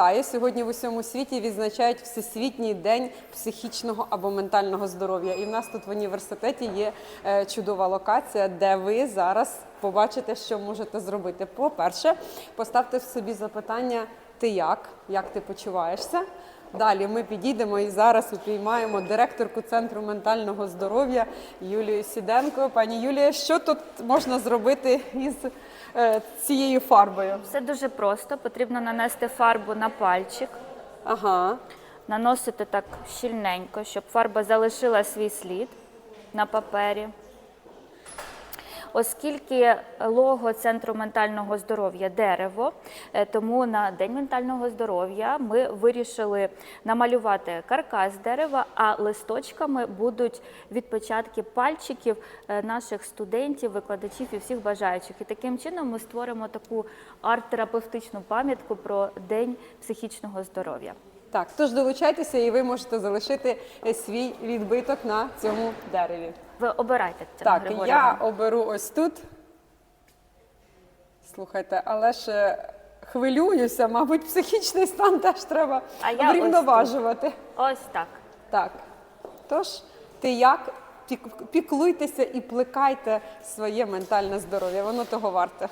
Вітаю! Сьогодні в усьому світі відзначають Всесвітній день психічного або ментального здоров'я. І в нас тут в університеті є е, чудова локація, де ви зараз побачите, що можете зробити. По-перше, поставте в собі запитання: ти як? Як ти почуваєшся? Далі ми підійдемо і зараз упіймаємо директорку центру ментального здоров'я Юлію Сіденко. Пані Юлія, що тут можна зробити із е, цією фарбою? Все дуже просто. Потрібно нанести фарбу на пальчик, Ага. наносити так щільненько, щоб фарба залишила свій слід на папері. Оскільки лого Центру ментального здоров'я дерево, е, тому на День ментального здоров'я ми вирішили намалювати каркас дерева, а листочками будуть відпечатки пальчиків е, наших студентів, викладачів і всіх бажаючих. І таким чином ми створимо таку арт-терапевтичну пам'ятку про День психічного здоров'я. Так, тож долучайтеся, і ви можете залишити е, свій відбиток на цьому дереві. Ви обирайте це. Так, я оберу ось тут. Слухайте, але ж е, хвилююся, мабуть, психічний стан теж треба А я ось. Ось так. Так. Тож, ти як? Пік- Піклуйтеся і плекайте своє ментальне здоров'я. Воно того варте.